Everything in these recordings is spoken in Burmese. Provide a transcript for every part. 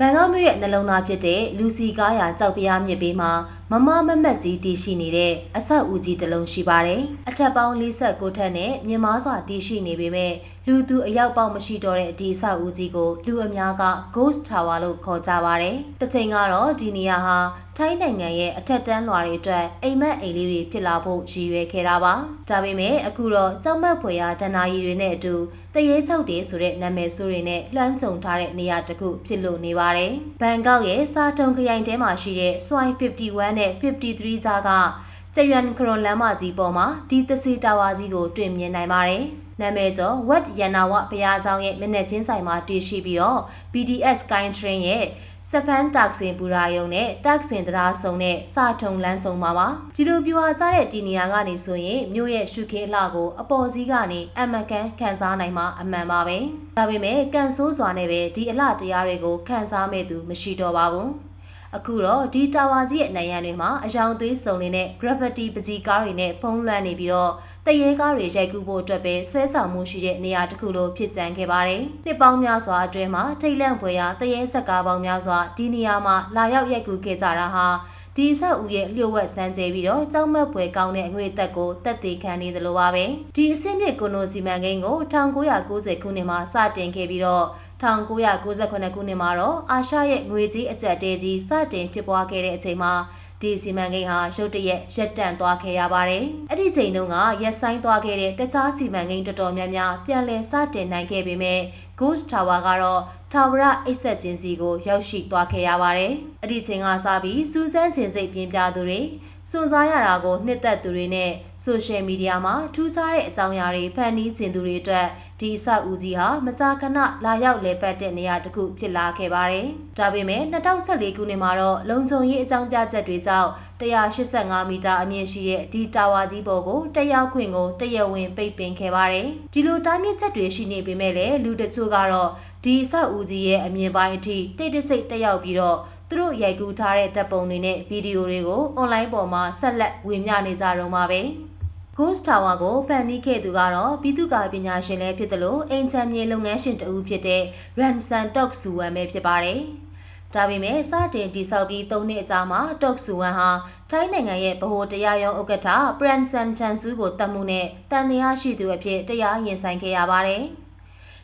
ဘန်ကောက်မြို့ရဲ့နှလုံးသားဖြစ်တဲ့လူစီကားရာကြောက်ပြားမြစ်ဘေးမှာ မမမမတ်ကြီးတည်ရှိနေတဲ့အဆောက်အဦကြီးတစ်လုံးရှိပါတယ်။အထက်ပေါင်း49ထပ်နဲ့မြင်မားစွာတည်ရှိနေပေမဲ့လူသူအယောက်ပေါက်မရှိတော့တဲ့ဒီအဆောက်အဦကြီးကိုလူအများက Ghost Tower လို့ခေါ်ကြပါတယ်။တစ်ချိန်ကတော့ဒီနေရာဟာထိုင်းနိုင်ငံရဲ့အထက်တန်းလွာတွေအတွက်အိမ်မက်အိမ်လေးတွေဖြစ်လာဖို့ရည်ရွယ်ခဲ့တာပါ။ဒါပေမဲ့အခုတော့ကြောက်မက်ဖွယ်ရာဒဏ္ဍာရီတွေနဲ့အတူတရေချောက်တွေဆိုတဲ့နာမည်ဆိုးတွေနဲ့လွှမ်းခြုံထားတဲ့နေရာတစ်ခုဖြစ်လို့နေပါတယ်။ဘန်ကောက်ရဲ့စာတုံခရိုင်ထဲမှာရှိတဲ့ Swai 51နဲ့53ကြားကကျရွန်ခရွန်လမ်းမကြီးပေါ်မှာဒီသစီတာဝါကြီးကိုတွေ့မြင်နိုင်ပါတယ်။နာမည်ကျော် Wat Yanawa ဘုရားကျောင်းရဲ့မျက်နှာချင်းဆိုင်မှာတည်ရှိပြီးတော့ BDS Sky Train ရဲ့စဖန်တက်ဆင်ပူရာယုံနဲ့တက်ဆင်တရားဆုံနဲ့စာထုံလန်းဆုံပါပါဒီလိုပြွာကြတဲ့ဒီနေရာကနေဆိုရင်မြို့ရဲ့ရှုခင်းအလှကိုအပေါ်စီးကနေအမကန်ခံစားနိုင်မှာအမှန်ပါပဲဒါပေမဲ့ကန်ဆိုးစွာနဲ့ပဲဒီအလှတရားတွေကိုခံစားမဲ့သူမရှိတော့ပါဘူး အခုတော့ဒီတာဝါကြီးရဲ့နိုင်ရန်တွေမှာအယောင်သွေးစုံနေတဲ့ gravity ပကြီးကားတွေနဲ့ဖုံးလွှမ်းနေပြီးတော့တရေကားတွေရိုက်ကူးဖို့အတွက်ပဲဆွဲဆောင်မှုရှိတဲ့နေရာတစ်ခုလိုဖြစ်ကြံခဲ့ပါတယ်။နှစ်ပေါင်းများစွာအတွင်းမှာထိတ်လန့်ဖွယ်ရာတရေစက်ကားပေါင်းများစွာဒီနေရာမှာလာရောက်ရိုက်ကူးခဲ့ကြတာဟာဒီဆောက်ဦးရဲ့လျှို့ဝှက်စမ်းကြဲပြီးတော့ကြောက်မက်ဖွယ်ကောင်းတဲ့အငွေသက်ကိုတက်သေးခံနေသလိုပါပဲဒီအစစ်မြစ်ကိုနိုစီမံကိန်းကို1990ခုနှစ်မှာစတင်ခဲ့ပြီးတော့ 1998ခုနှစ်မှာတော့အာရှရဲ့ငွေကြေးအကျပ်တဲကြီးစတင်ဖြစ်ပွားခဲ့တဲ့အချိန်မှာဒီစီမံကိန်းဟာရုတ်တရက်ရပ်တန့်သွားခဲ့ရပါတယ်။အဲ့ဒီချိန်တုန်းကရက်ဆိုင်သွားခဲ့တဲ့တခြားစီမံကိန်းတော်တော်များများပြန်လည်စတင်နိုင်ခဲ့ပေမဲ့ Ghost Tower ကတော့ထာဝရအိတ်ဆက်ခြင်းစီကိုရောက်ရှိသွားခဲ့ရပါတယ်။အဲ့ဒီချိန်ကစပြီးစူးစမ်းခြင်းစိတ်ပြင်းပြသူတွေ စွန့်စားရတာကိုနှစ်သက်သူတွေနဲ့ဆိုရှယ်မီဒီယာမှာထူးခြားတဲ့အကြောင်းအရာတွေဖန်တီးခြင်းသူတွေအတွက်ဒီအဆောက်အဦကြီးဟာမကြာခဏလာရောက်လဲပတ်တဲ့နေရာတစ်ခုဖြစ်လာခဲ့ပါတယ်။ဒါပေမဲ့2014ခုနှစ်မှာတော့လုံခြုံရေးအကြောင်းပြချက်တွေကြောင့်185မီတာအမြင့်ရှိတဲ့ဒီတာဝါကြီးပေါ်ကိုတက်ရောက်ခွင့်ကိုတရဝင်ပိတ်ပင်ခဲ့ပါတယ်။ဒီလိုတားမြစ်ချက်တွေရှိနေပေမဲ့လည်းလူတချို့ကတော့ဒီအဆောက်အဦကြီးရဲ့အမြင်ပိုင်းအထိတိတ်တဆိတ်တက်ရောက်ပြီးတော့ သူတို့ရိုက်ကူးထားတဲ့တပ်ပုံတွေနဲ့ဗီဒီယိုတွေကိုအွန်လိုင်းပေါ်မှာဆက်လက်ဝေမျှနေကြတော့မှာပဲ။ Ghost Tower ကိုဖန်တီးခဲ့သူကတော့ပြည်သူ့ကာပညာရှင်လည်းဖြစ်တယ်လို့အင်ချမ်းမြေလုပ်ငန်းရှင်တဦးဖြစ်တဲ့ Ransan Tok Suwan ပဲဖြစ်ပါတယ်။ဒါပေမဲ့စတင်တိဆောက်ပြီး၃နှစ်အကြာမှာ Tok Suwan ဟာထိုင်းနိုင်ငံရဲ့ဗဟိုတရားရုံးဥက္ကဋ္ဌ Pransan Chansu ကိုတတ်မှုနဲ့တန်တရားရှိသူအဖြစ်တရားရင်ဆိုင်ခဲ့ရပါတယ်။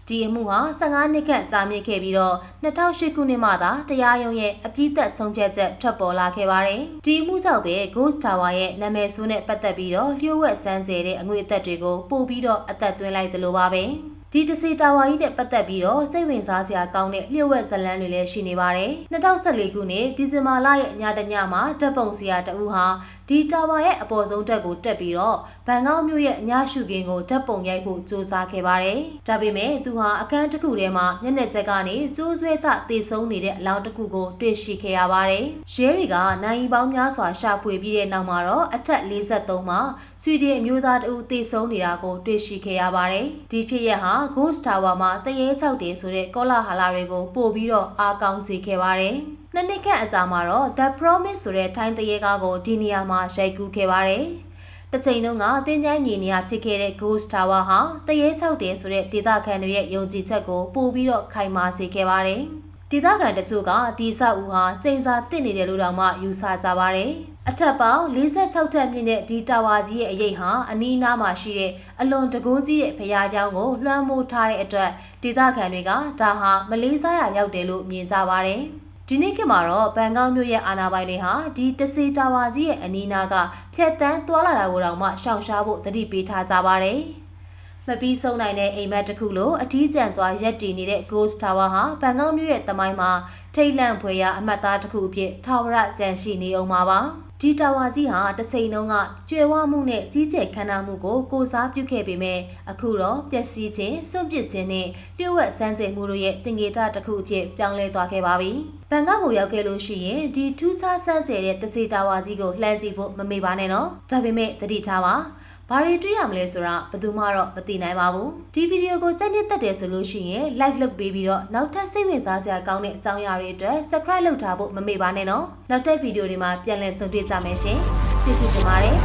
ဒီအမှုဟာ15နှစ်ခန့်ကြာမြင့်ခဲ့ပြီးတော့2008ခုနှစ်မှသာတရားရုံးရဲ့အပြည့်သက်ဆုံးဖြတ်ချက်ထွက်ပေါ်လာခဲ့ပါတယ်။ဒီအမှုကြောင့်ပဲ Ghost Tower ရဲ့နာမည်ဆိုးနဲ့ပတ်သက်ပြီးတော့လျှို့ဝှက်စမ်းကြဲတဲ့အငွေအသက်တွေကိုပို့ပြီးတော့အသက်သွင်းလိုက်သလိုပါပဲ။ ဒီတစီတာဝါကြီးနဲ့ပတ်သက်ပြီးတော့စိတ်ဝင်စားစရာကောင်းတဲ့လျှို့ဝှက်ဇလန်းတွေလည်းရှိနေပါတယ်။2014ခုနှစ်ဒီဇင်ဘာလရဲ့ညတညမှာတပ်ပုံစရာတဦးဟာဒီတာဝါရဲ့အပေါ်ဆုံးတက်ကိုတက်ပြီးတော့ဘန်ကောက်မြို့ရဲ့ညရှုခင်းကိုတပ်ပုံရိုက်ဖို့စူးစမ်းခဲ့ပါတယ်။ဒါပေမဲ့သူဟာအခန်းတစ်ခုထဲမှာမျက်နှာချက်ကနေကျိုးဆွဲချတေဆုံးနေတဲ့အလောင်းတစ်ခုကိုတွေ့ရှိခဲ့ရပါတယ်။ရဲတွေကနိုင်ပေါင်းများစွာရှာဖွေပြီးတဲ့နောက်မှာတော့အထက်43မှာဆွီဒင်အမျိုးသားတဦးတေဆုံးနေတာကိုတွေ့ရှိခဲ့ရပါတယ်။ဒီဖြစ်ရပ်ဟာ Ghost Tower မှာတရေချောက်တယ်ဆိုတဲ့ကောလာဟလာတွေကိုပို့ပြီးတော့အားကောင်းစေခဲ့ပါတယ်။နှစ်နှစ်ခန့်အကြာမှာတော့ The Promise ဆိုတဲ့ထိုင်းတရေကားကိုဒီနေရာမှာရိုက်ကူးခဲ့ပါတယ်။တစ်ချိန်လုံးကတင်းကျိုင်းမြေနေရာဖြစ်ခဲ့တဲ့ Ghost Tower ဟာတရေချောက်တယ်ဆိုတဲ့ဒေသခံတွေရဲ့ယုံကြည်ချက်ကိုပို့ပြီးတော့ခိုင်မာစေခဲ့ပါတယ်။ဒေသခံတချို့ကဒီဆောက်ဦးဟာကျိန်စာတစ်နေတယ်လို့တောင်မှယူဆကြပါတယ်။ အထက်ပေါင်း46ထပ်မြင့်တဲ့ဒီတာဝါကြီးရဲ့အရေးဟာအနီးအနားမှာရှိတဲ့အလွန်တကိုးကြီးတဲ့ဘုရားကျောင်းကိုလွှမ်းမိုးထားတဲ့အတွက်ဒေသခံတွေကဒါဟာမလေးစားရရောက်တယ်လို့မြင်ကြပါတယ်။ဒီနေ့ကမှာတော့ဘန်ကောက်မြို့ရဲ့အာဏာပိုင်တွေဟာဒီတစီတာဝါကြီးရဲ့အနီးအနားကဖျက်တမ်းသွားလာတာကိုတောင်မှရှောင်ရှားဖို့သတိပေးထားကြပါတယ်။မပြီးဆုံးနိုင်တဲ့အိမ်မက်တစ်ခုလိုအထီးကျန်စွာရက်တည်နေတဲ့ Ghost Tower ဟာဘန်ကောက်မြို့ရဲ့တမိုင်းမှာထိတ်လန့်ဖွယ်ရာအမှတ်သားတစ်ခုအဖြစ်ထာဝရကျန်ရှိနေအောင်ပါပါ။ ဒီတာဝါကြီးဟာတစ်ချိန်လုံးကကျွယ်ဝမှုနဲ့ကြီးကျယ်ခမ်းနားမှုကိုကိုစားပြုခဲ့ပေမဲ့အခုတော့ပျက်စီးခြင်းစွန့်ပစ်ခြင်းနဲ့လျှို့ဝှက်စမ်းကြင်မှုတို့ရဲ့သင်္ကေတတစ်ခုအဖြစ်ပြောင်းလဲသွားခဲ့ပါပြီ။ဘန်ကောက်ကိုရောက်ခဲ့လို့ရှိရင်ဒီထူးခြားစမ်းကြယ်တဲ့တစီတာဝါကြီးကိုလှမ်းကြည့်ဖို့မမေ့ပါနဲ့နော်။ဒါပေမဲ့သတိထားပါ။ ဘာတွေတွေ့ရမလဲဆိုတာဘယ်သူမှတော့မသိနိုင်ပါဘူးဒီဗီဒီယိုကိုကြိုက်နှစ်သက်တယ်ဆိုလို့ရှိရင် like လုပ်ပေးပြီးတော့နောက်ထပ်စိတ်ဝင်စားစရာကောင်းတဲ့အကြောင်းအရာတွေအတွက် subscribe လုပ်ထားဖို့မမေ့ပါနဲ့နော်နောက်တဲ့ဗီဒီယိုတွေမှာပြန်လည်ဆုံတွေ့ကြမယ်ရှင်ကျေးဇူးတင်ပါတယ်